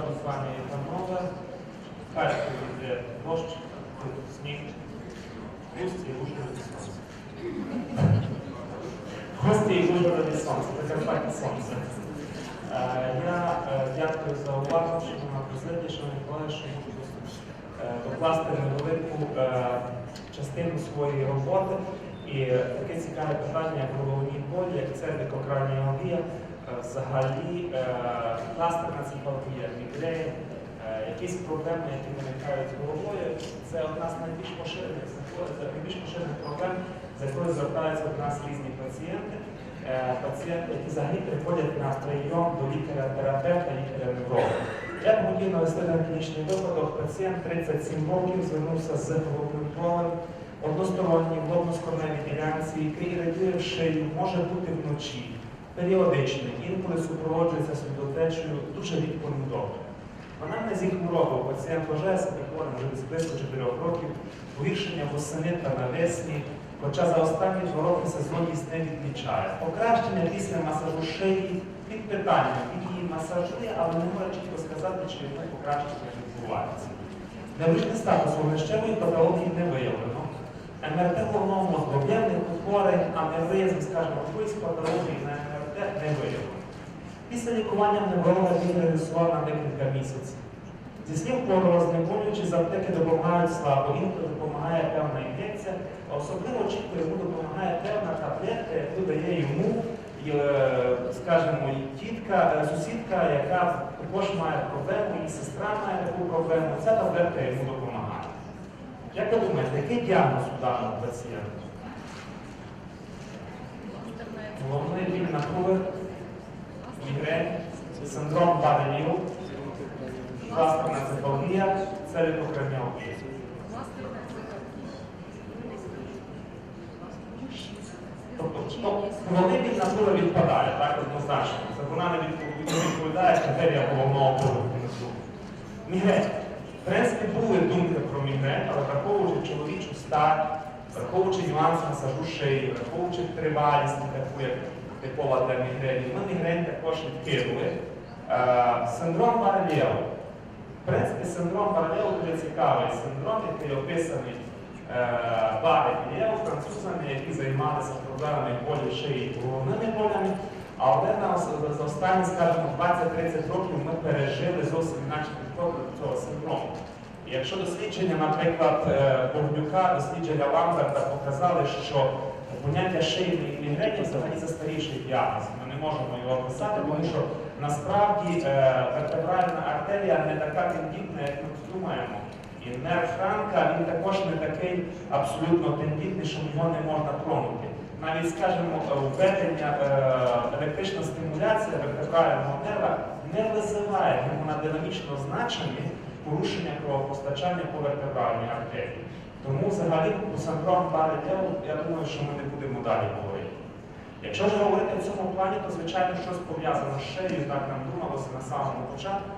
з вами панове. В Харкові йде дощ, сніг, густі і Ужгороді сонце. Гості і Ужгороді сонце, Закарпаття сонце. Е, Я е, дякую за увагу, шановна президія, шановні колеги, що можу е, докласти невелику е, частину своєї роботи. І е, таке цікаве питання, як головні болі, як це цервікокраніологія, е, взагалі е, кластерна цефалогія, мігрень, е, якісь проблеми, які виникають головою. Це одна з найбільш поширених це найбільш поширених проблем, з якою звертаються до нас різні пацієнти. Е, Пацієнти, які взагалі приходять на прийом до лікаря-терапевта, лікаря-невролога. Я б хотів навести на клінічний випадок. Пацієнт 37 років звернувся з головним болем, односторонній в односкорневій ділянці, який радіє в шию, може бути вночі, періодичний, інколи супроводжується судотечею, дуже рідко недобре. Вона не зі хворобою. Пацієнт вважає себе хворим вже десь близько 4 років, погіршення восени та навесні, хоча за останні два роки сезонність не відмічає. Покращення після масажу шиї під питанням, він її масажує, але не може чітко сказати, чи йому покращення відбувається. Невричний статус вогнищевої патології не виявлено. МРТ головного мозку, об'ємних утворень, аневризм, скажімо, якоїсь патології на МРТ не виявлено. Після лікування невролога він реалізував на декілька місяців. Зі слів пору знеболюючі з аптеки допомагають слабо, інколи допомагає певна ін'єкція, а особливо чітко йому допомагає певна таблетка, яку дає йому, е, скажімо, тітка, е, сусідка, яка також має проблему, і сестра має таку проблему. Ця таблетка йому допомагає. Як ви думаєте, який діагноз у даного пацієнта? Головний біль напруги, мігрень, синдром Барелів, кластерна цефалгія, цереброкраніологія. Тобто, ну, головний біль натури відпадає, так, однозначно. Це вона не відпов- не відповідає критеріям головного болю. Мігрень. В принципі, були думки про мігрень, але такого враховуючи чоловічу стать, враховуючи нюанси масажу враховуючи тривалість, таку як типова для мігрені, ми мігрень також відкинули. Е, синдром Барелєва. В принципі, синдром Барелєва дуже цікавий синдром, який описаний Барелєв, французами, які займалися проблемами болі шиї головними болями. Але за останні, скажімо, 20-30 років ми пережили зовсім інакше підходи до цього синдрому. Якщо дослідження, наприклад, е, Богдюка, дослідження Ламберта показали, що поняття шийної мігрені взагалі застаріший діагноз. Ми не можемо його описати, тому що насправді е, вертебральна артерія не така тендітна, як ми думаємо. І нерв Франка він також не такий абсолютно тендітний, що його не можна тронути. Навіть, скажімо, введення е, електрична стимуляція вертебрального нерва не визиває гемодинамічно значення порушення кровопостачання по вертебральній артерії. Тому взагалі синдром Барелєва, я думаю, що ми не будемо далі говорити. Якщо ж говорити в цьому плані, то звичайно щось пов'язане з шиєю, так нам думалося на самому початку.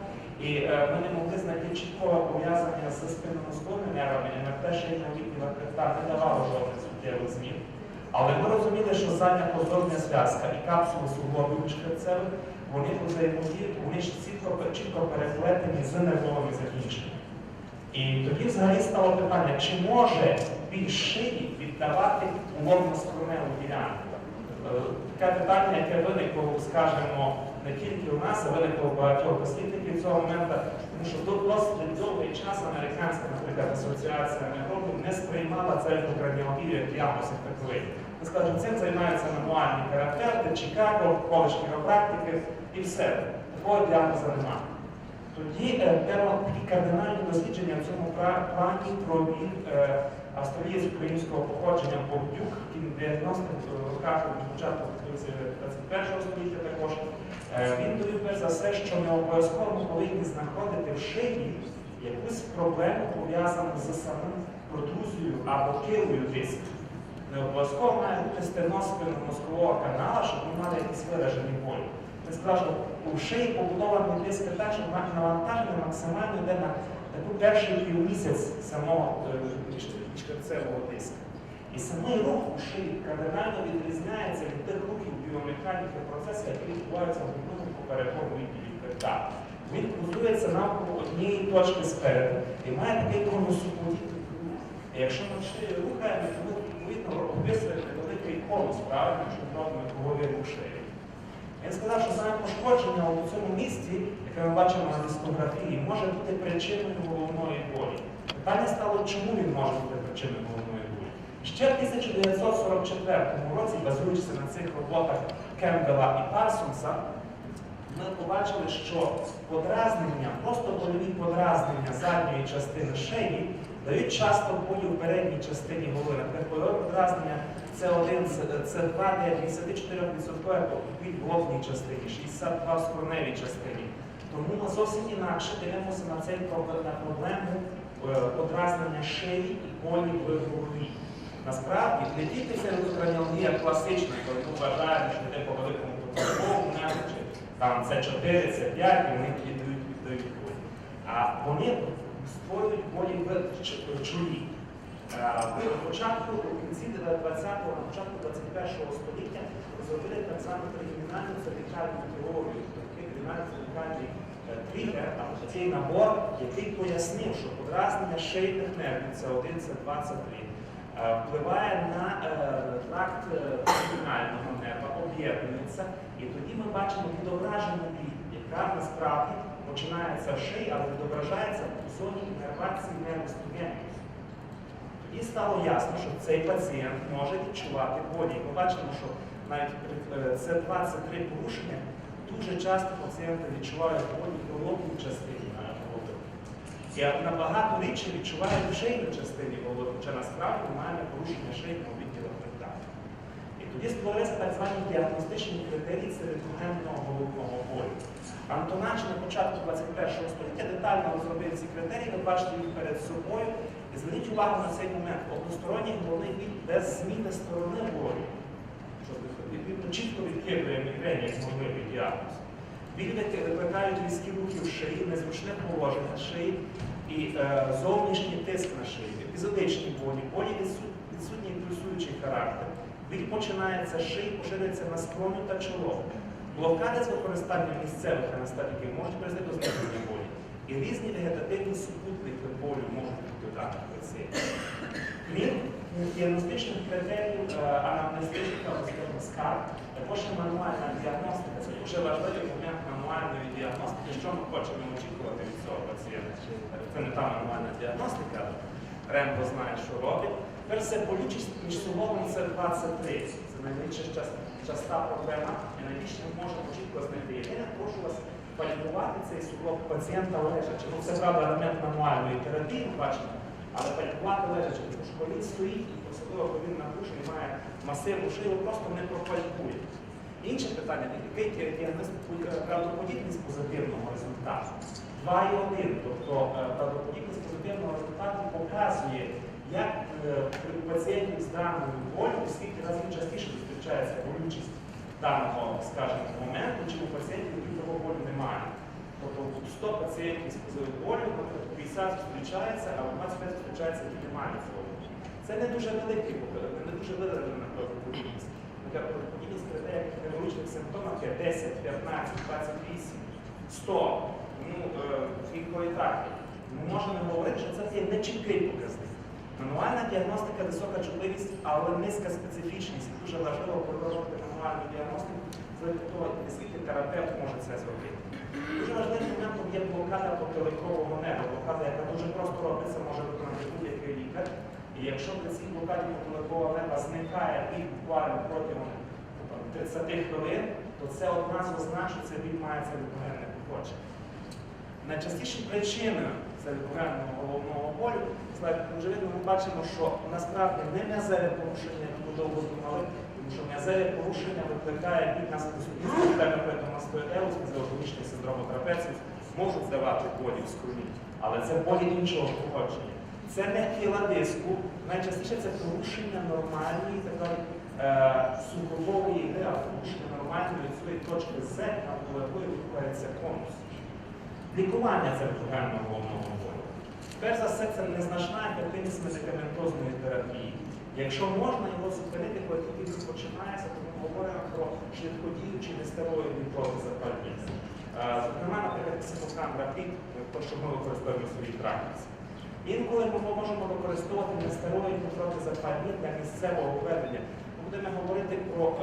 І е, ми не могли знайти чіткого пов'язання з спинномозковими нервами, і на те, що відповідна хребта не давало жодних суттєвих змін. Але ми розуміли, що задня позорня зв'язка і капсули суглобів міжхребцевих, вони взаємодіють, вони ж чітко, чітко переплетені з нервовими закінченнями. І тоді взагалі стало питання, чи може біль шиї віддавати умовно скроневу ділянку? Е, Таке питання, яке виникло, скажімо, не тільки у нас, а виникло багатьох дослідників цього моменту, тому що до- досить довгий час американська, наприклад, асоціація неврологів не сприймала цереброкрадіологію як діагноз як таковий. Ми скажемо, цим займаються мануальні терапевти, Чикаго, коледж хіропрактики і все. Такого діагнозу немає. Тоді е, такі кардинальні дослідження в цьому плані провів е, австралієць українського походження Богдюк, який в 90-х роках, на початку 21 століття також. Е, він довів перш за все, що не обов'язково повинні знаходити в шиї якусь проблему пов'язану з самим протрузією або килою диску. Не обов'язково має бути стеноз мозкового канала, щоб ми мали якісь виражені болі. Ми скажемо, у шиї побудований диски так, що навантаження максимально йде на таку перший півмісяць самого між- диска. І самий рух у шиї кардинально відрізняється від тих рухів біомеханіки процесів, які відбуваються в поперековому відділі хребта. Він будується навколо однієї точки спереду і має такий. І якщо ми рухаємо, то ми відповідно описуємо великий конус, правильно, робимо кругові рушею. Він сказав, що саме пошкодження у цьому місці, яке ми бачимо на дискографії, може бути причиною головної болі. Питання стало, чому він може бути причиною головної болі. Ще в 1944 році, базуючись на цих роботах Кембела і Парсонса, ми побачили, що подразнення, просто больові подразнення задньої частини шиї дають часто болі у передній частині голови. Наприклад, подразнення С1, С2 дає 54% біль в головній частині, 62% в скроневій частині. Тому ми зовсім інакше дивимося на цей на проблему е, подразнення шиї і болі в голові. Насправді, не тільки цереброкраніалгія класична, коли ми вважаємо, що йде по великому потоковому чи там це 4, це 5, і вони тоді дають віддають болі. А вони створюють болі в чолі. Е, В початку, у кінці 20-го, на початку 21-го століття зробили так звану кримінальну цервікальну теорію, такий кримінальний цервікальний е, тригер, або цей набор, який пояснив, що подразнення шийних нервів, це 1, це 2, це 3, е, впливає на тракт спінального нерва, об'єднується, і тоді ми бачимо відображену біль, яка насправді починається в шиї, але відображається зоні іннервації нерву студентів. Тоді стало ясно, що цей пацієнт може відчувати болі. Ми бачимо, що навіть е, це 23 порушення дуже часто пацієнти відчувають болі в головній частині голови. І набагато рідше відчувають в шийній частині голови, хоча насправді маємо порушення шийного. І тоді створилися так звані діагностичні критерії цереброгенного головного болю. Антонач на початку 21 століття детально розробив ці критерії, ви бачите їх перед собою. І зверніть увагу на цей момент. Односторонній головний біль без зміни сторони болю, що чітко відкидує мігрені як можливий діагноз. Біль викликають різкі рухи в шиї, незручне положення шиї і е, зовнішній тиск на шиї, епізодичні болі, болі відсутній пульсуючий характер. Біль починається з шиї, поширюється на скроню та чоло. Блокади з використанням місцевих анестетиків можуть призвести до зниження болі. І різні вегетативні супутники болю можуть бути в даних пацієнтів. Крім діагностичних критеріїв, е, анамнестичних або скарг, також мануальна діагностика. Це дуже важливий момент мануальної діагностики, що ми хочемо очікувати від цього пацієнта. Це не та мануальна діагностика, Рембо знає, що робить. Перше, болючість між суглобом це 23. Це найбільша часта проблема, і найбільше ми можемо чітко знайти. Єдине, прошу вас палікувати цей суглоб пацієнта лежачи. Ну, це правда елемент мануальної терапії, ми бачимо, але палікувати лежачи, тому що він стоїть, і особливо коли він напружений, має масивну шию, просто не пропалікує. Інше питання, який діагноз правдоподібність позитивного результату? 2,1, тобто е, правдоподібність позитивного результату показує, як е, при пацієнтів з даною болю, оскільки разом частіше зустрічається болючість даного, скажімо, моменту, чи у пацієнтів, які того болю немає. Тобто 100 пацієнтів з позовою болю, наприклад, 50 зустрічається, а у 25 зустрічається, які немає цього. Це не дуже великий, показник, не дуже виражена правдоподібність при деяких неврологічних симптомах є 10, 15, 28, 100, ну, е, так. Ми можемо говорити, що це є нечіткий показник. Мануальна діагностика висока чутливість, але низька специфічність. Дуже важливо продовжувати мануальну діагностику, того, наскільки терапевт може це зробити. Дуже важливим моментом є блокада потиликового неба, блокада, яка дуже просто робиться, може виконати будь-який лікар. І якщо при цій блокаді потиликового неба зникає біль буквально протягом 30 хвилин, то це одна з ознак, що це біль має цереброгенне походження. Найчастіші причини цереброгенного головного болю, слайд, очевидно, ми бачимо, що насправді не м'язеве порушення, як ми довго думали, тому що м'язеве порушення викликає біль нас петомастоїдеус, фізіологічний синдрому трапецію, можуть здавати болі в скроні, але це болі іншого походження. Це не кіладиску, найчастіше це порушення нормальної такої е, суглобової гри, а порушення нормальної цієї точки З, навколо якої відбувається конус. Лікування цереброгенного головного болю. Перш за все, це незначна ефективність медикаментозної терапії. Якщо можна його зупинити, коли тільки він починається, то ми говоримо про швидкодіючі нестероїдні протизапальні. Е, Зокрема, наприклад, те, що ми використовуємо в своїй практиці. Інколи ми можемо використовувати нестероїдні протизапальні для місцевого введення. Ми будемо говорити про е,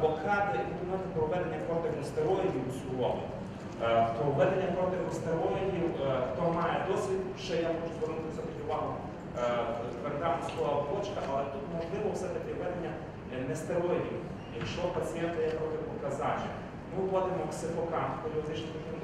блокади, будемо говорити про введення кортикостероїдів у суглоби. Е, то введення кортикостероїдів, е, хто має досвід, ще я можу звернути все-таки увагу передам слова почка, але тут можливо все-таки введення е, нестероїдів, якщо пацієнта є протипоказання. Ми вводимо ксифокан, періодично таким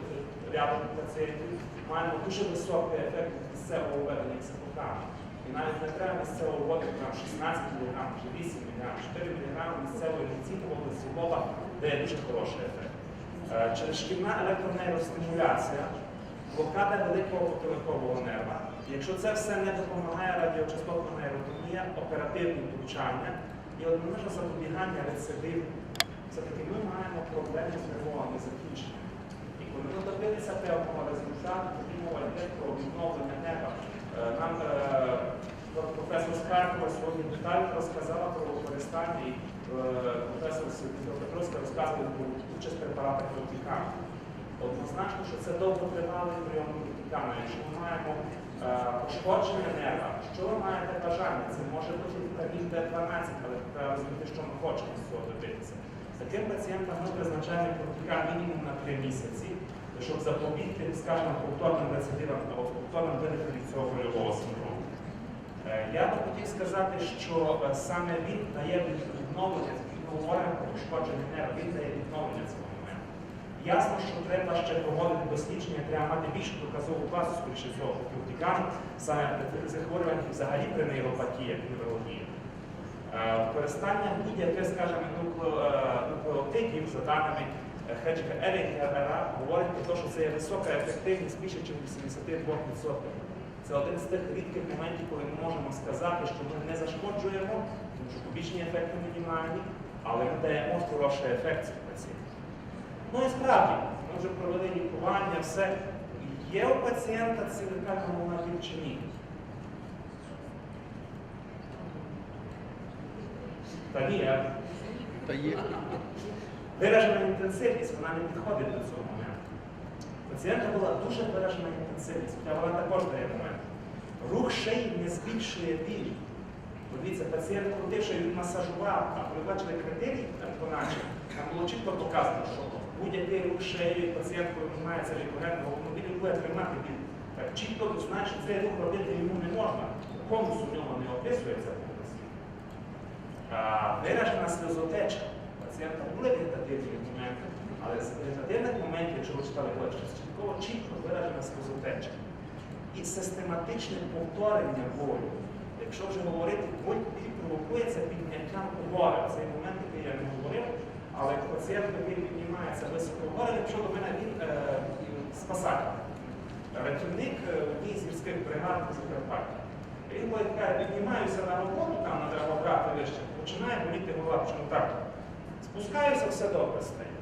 рядом пацієнтів, маємо дуже високий ефект місцевого введення ксифокану. І навіть не треба місцево вводити там 16 мг, чи 8 мг, 4 мг місцевої інфекційного суглоба дає дуже хороший ефект. Е, Через шкільна електронейростимуляція, блокада великого потиликового нерва. Якщо це все не допомагає радіочастотна нейротомія, оперативні втручання і однозначно запобігання рецидиву. Все-таки ми маємо проблеми з нервовими закінченнями. І коли ми добилися певного результату, тоді мова йде про відновлення неба. Е, Нам е, професор Скаркова сьогодні детально розказала про використання і е, Професор Петровська розказував про участь препарату протікану. Однозначно, що це довготривалий прийом протікану. Якщо ми маємо е, пошкодження нерва, що ви маєте бажання? Це може бути вітамін Д12, але треба розуміти, що ми хочемо з цього добитися. Таким пацієнтам ми призначаємо протикан мінімум на 3 місяці, щоб запобігти, скажімо, повторним рецидивам або повторним виникненням цього синдрому. Е, Я би хотів сказати, що е, саме він дає відновлення, говоримо про пошкодження нерва, він дає відновлення цього моменту. Ясно, що треба ще проводити дослідження, треба мати більшу доказову базу, скоріше всього, по саме і взагалі при нейропатіях, неврології. Е, Використання будь-яких, скажімо, е, нуклеотидів за даними Хеджика Елінгера говорить про те, що це є висока ефективність більше, ніж 82%. Це один з тих рідких моментів, коли ми можемо сказати, що ми не зашкоджуємо, тому що побічні ефекти мінімальні, але ми даємо хороший ефект цих пацієнтів. Ну і справді, ми вже провели лікування, все. Є у пацієнта цивільна молодів чи ні? Та ні, а Та є. Виражена інтенсивність, вона не підходить до цього моменту. Пацієнта була дуже виражена інтенсивність, хоча вона також дає момент. Рух шиї не збільшує біль. Подивіться, пацієнт крутив шию, він масажував, а коли бачили критерії виконання, там було чітко показано, що будь-який рух шиєю пацієнт, коли займається лікарем, автомобілі буде тримати біль. Так чітко знає, що цей рух робити йому не можна. Конус у нього не описується повністю. Виражена сльозотеча. Пацієнта були вегетативні моменти, але з вегетативних моментів, якщо ви читали чітко, чітко виражена сльозотеча. І систематичне повторення болю. Якщо вже говорити, боль біль провокується підняттям гори. Цей момент, який я не говорив, але пацієнт, який піднімається високо гори, якщо до мене він е, спасатель. Рятівник е, одній з гірських бригад у Закарпатті. Він коли каже, піднімаюся на роботу, там треба брати вище, починає боліти голова, чому так? Спускаюся, все добре стає.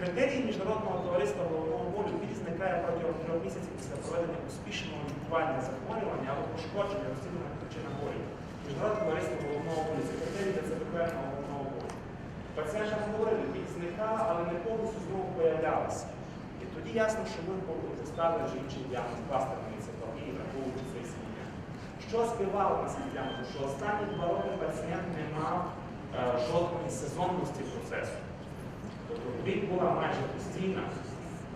Критерії міжнародного товариства головного болю біль зникає протягом трьох місяців після проведення успішного лікування захворювання або пошкодження розслідування причина болю. Міжнародне товариство головного болю це критерії для запекленого головного болю. Пацієнтам говорили, біль зникала, але не повністю знову появлялася. І тоді ясно, що ми поставили вже інший діагноз кластерної цитології, враховуючи цей свій. Що співало на свій діагноз? Що останні два роки пацієнт не мав е, жодної сезонності процесу. Тобто була майже постійна,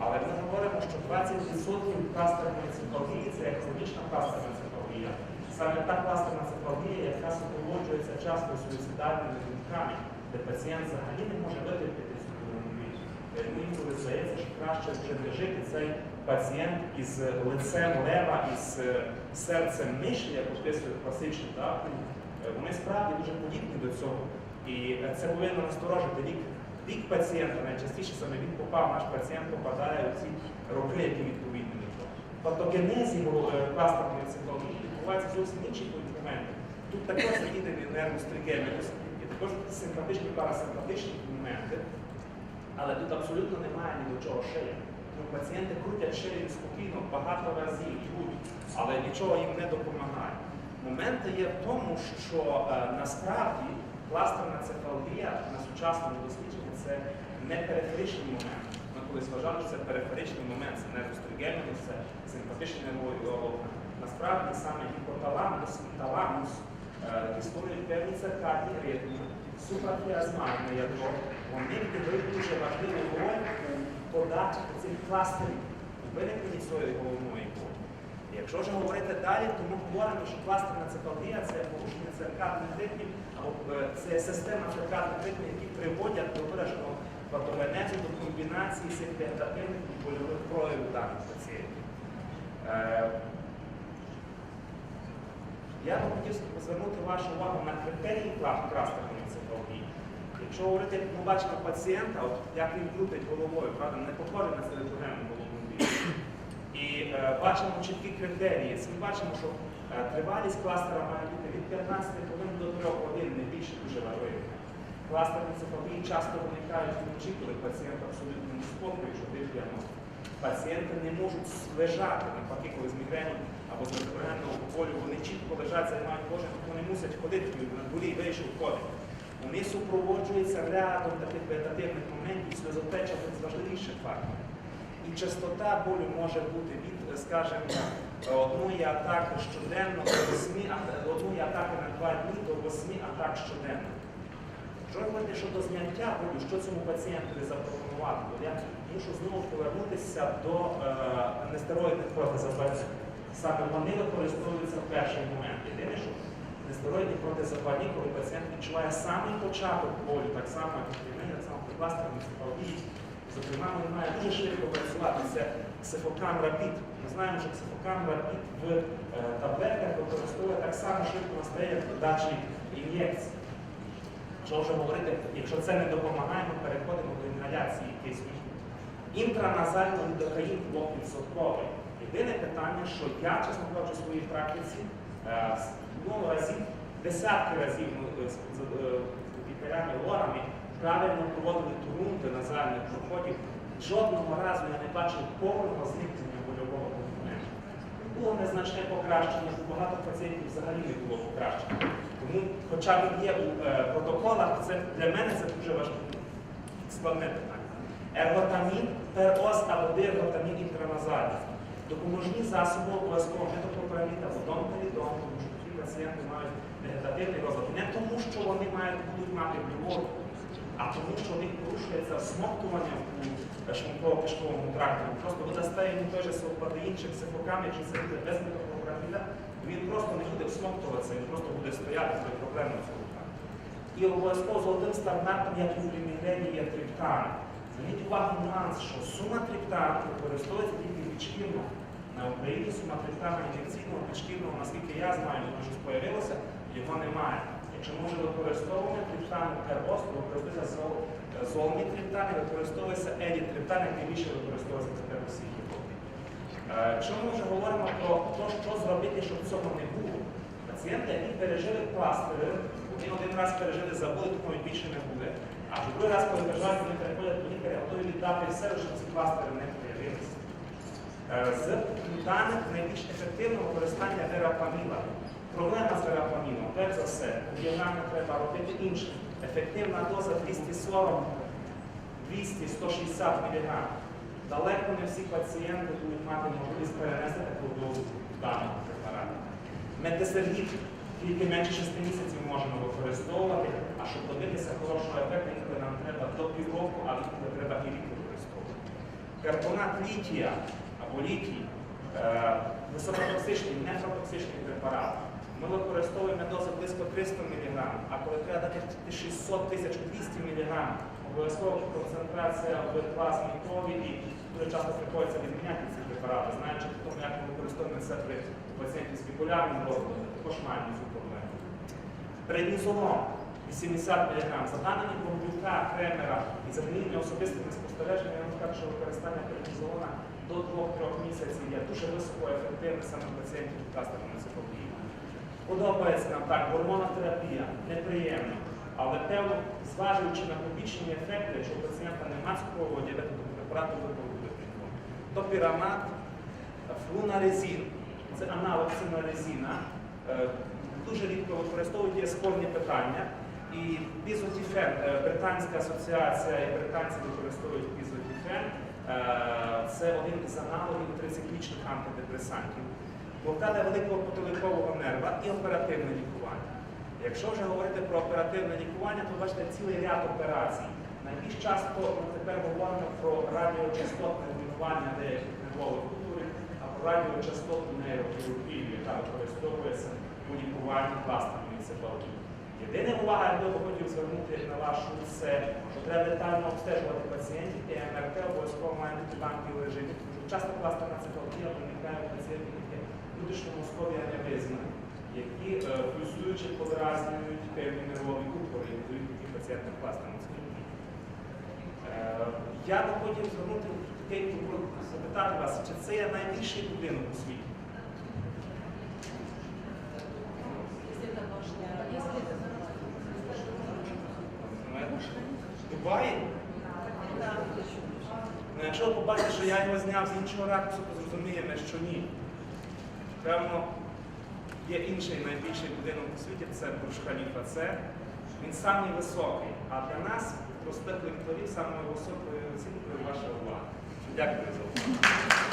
але ми говоримо, що 20% кластерної цитології це є хронічна кластерна цитологія. Саме та кластерна цитологія, яка супроводжується часто суїцидальними думками, де пацієнт взагалі не може витерпіти цю біль. Йому інколи здається, що краще вже не жити цей пацієнт із лицем лева, із е, серцем миші, як описує класичний так? Е, Вони справді дуже подібні до цього. І е, це повинно насторожити вік. Вік пацієнта найчастіше саме він попав, наш пацієнт попадає у ці роки, які відповідні до того. Патогенезі кластерної цитології відбуваються зовсім інші моменти. Тут також задіяні нервостригеміус, і також симпатичні парасимпатичні моменти. Але тут абсолютно немає ні до чого шиї. Тому пацієнти крутять шиєю спокійно багато разів, йдуть, але нічого їм не допомагає. Моменти є в тому, що е, насправді кластерна цефалогія на сучасному дослідженні це не периферичний момент. Ми колись вважали, що це периферичний момент, це нервостригельність, це симпатичний нервовий орган. Насправді саме гіпоталамус і таламус е, певні циркадні ритми, супракіазмальне ядро. Вони відіграють дуже важливу роль у подачі цих кластерів, виникненні цієї головної Якщо вже говорити далі, то ми говоримо, що кластерна цефалія це порушення циркадних ритмів, або е, це система циркадних ритмів, які приводять до вираженого патогенезу, до комбінації цих вегетативних і больових проявів даних пацієнтів. Е, Я би хотів звернути вашу увагу на критерії кла- кластерної цефалії. Якщо говорити, як ми бачимо пацієнта, от як він крутить головою, правда, не похоже на біль. І е, бачимо чіткі критерії. Ми бачимо, що е, тривалість кластера має бути від 15 хвилин до 3 годин, не більше дуже важливо. Кластерні цефалії часто виникають вночі, коли пацієнт абсолютно не спокою, що дихаємо. Пацієнти не можуть лежати, навпаки, коли з мігреню або з ретрогенного болю, вони чітко лежать, займають кожен, вони мусять ходити, на дворі вийшов ходить. Вони супроводжуються рядом таких вегетативних моментів, сльозотеча з важливіших факторів. І частота болю може бути від, скажімо, одної атаки щоденно до 8, а- одної атаки на 2 дні до 8 атак щоденно. Що говорити щодо зняття болю, що цьому пацієнтові запропонувати? Бо я мушу знову повернутися до е, нестероїдних протизапальних. Саме вони використовуються в перший момент. Єдине, що нестероїдні протизапальні, коли пацієнт відчуває самий початок болю, так само, як і так само при кластерній цефалії, Зокрема, він має дуже швидко працювати. Це ксифокам рапід. Ми знаємо, що ксифокам рапід в е, таблетках використовує так само швидко настає як додачі ін'єкцій. Що вже говорити, якщо це не допомагає, ми переходимо до інгаляції кисню. Інтраназально лідокаїн блок. Єдине питання, що я, чесно кажучи, в своїй практиці е, разів, десятки разів ми е, з е, лікарями лорами правильно проводили турунти назальних проходів. Жодного разу я не бачив повного зникнення больового компоненту. Було незначне покращення, у багато пацієнтів взагалі не було покращення. Тому, хоча він є у е, протоколах, це для мене це дуже важливо складне питання. Ерготамін, пероз або дирготамін інтраназальний. Допоможні засоби обов'язково метоклопрамід або домперідон, тому що такі пацієнти мають вегетативний розлад. Не тому, що вони мають, будуть мати блювоту, а тому, що в них порушується смоктування у шлунково-кишковому тракті. Просто ви дасте йому той же совпадеїнчик цифокам, якщо це буде без метоклопраміда, він просто не буде всмоктуватися, він просто буде стояти з проблемою цього тракту. І обов'язково золотим стандартом, як і при мігрені, є триптан. Зверніть увагу нюанс, що сума триптану використовується тільки підшкірно. На Україні сума триптану ін'єкційного підшкірного, наскільки я знаю, що з'явилося, його немає. Якщо ми вже використовуємо триптан то використовується зол- золні триптани, використовується еді триптан, як найбільше використовується тепер у світі. Е, Якщо ми вже говоримо про те, що зробити, щоб цього не було, пацієнти, які пережили пластири, вони один раз пережили, забули, тому більше не буде. А вже другий раз, коли переживають, вони переходять до лікаря, готові віддати все, щоб ці пластири не появилися. Е, З даних найбільш ефективне використання верапаміла. Проблема з верапамілом, перш за все, діаграмі треба робити інше. Ефективна доза 240 200-160 мг. Далеко не всі пацієнти будуть мати можливість перенести таку дозу даного препарату. Метесергіт тільки менше 6 місяців можемо використовувати, а щоб добитися хорошого ефекту, інколи нам треба до півроку, а інколи треба і рік використовувати. Карбонат літія або літій е, високотоксичний, нефротоксичний препарат. Ми використовуємо дози близько 300 мг, а коли треба дати 600 1200 мг, обов'язково концентрація в плазмі крові і дуже часто приходиться відміняти ці препарати, знаючи по тому, як ми використовуємо це при пацієнтів з біпolярним розладом, також маємо цю проблему. Преднізолон 80 мг. За даними Бомблюка, Кремера і за моїми особистими спостереженнями, я сказати, що використання преднізолона до 2-3 місяців є дуже високоефективне саме пацієнтів з цифровією. Подобається нам так, гормонотерапія, неприємно, але певно, зважуючи на побічні ефекти, якщо у пацієнта немає цукрового діабету, то препарату виконує прийом. Топірамат, флунарезин, це аналог цинарезина, Е, дуже рідко використовують є спорні питання. І бізотіфен, е, британська асоціація і британці використовують бізотіфен. Е, Це один із аналогів трициклічних антидепресантів. Блокада великого потиликового нерва і оперативне лікування. Якщо вже говорити про оперативне лікування, то бачите цілий ряд операцій. Найбільш часто ми тепер говоримо про радіочастотне руйнування деяких нервових культур, а про радіочастотну нейрохірургію, яка використовується у лікуванні пластикової енцефалії. Єдина увага, я би хотів звернути на вашу, це що треба детально обстежувати пацієнтів, і МРТ обов'язково має бути в банків режимі, часто пластикна енцефалія виникає у пацієнтів, які внутрішньомозкові аневризми, які е, плюсуючи подразнюють певні нервові культури і дають таким пацієнтам пластику Е, Я би хотів звернути такий запитати вас, чи це є найбільший будинок у світі? Дубаї? Ну, якщо побачите, що я його зняв з іншого ракурсу, то зрозуміємо, що ні. Певно, є інший найбільший будинок у світі, це Бурж Халіфа. Це він самий високий. А для нас, простих лекторів, самою високою оцінкою ваша увага. Дякую за увагу.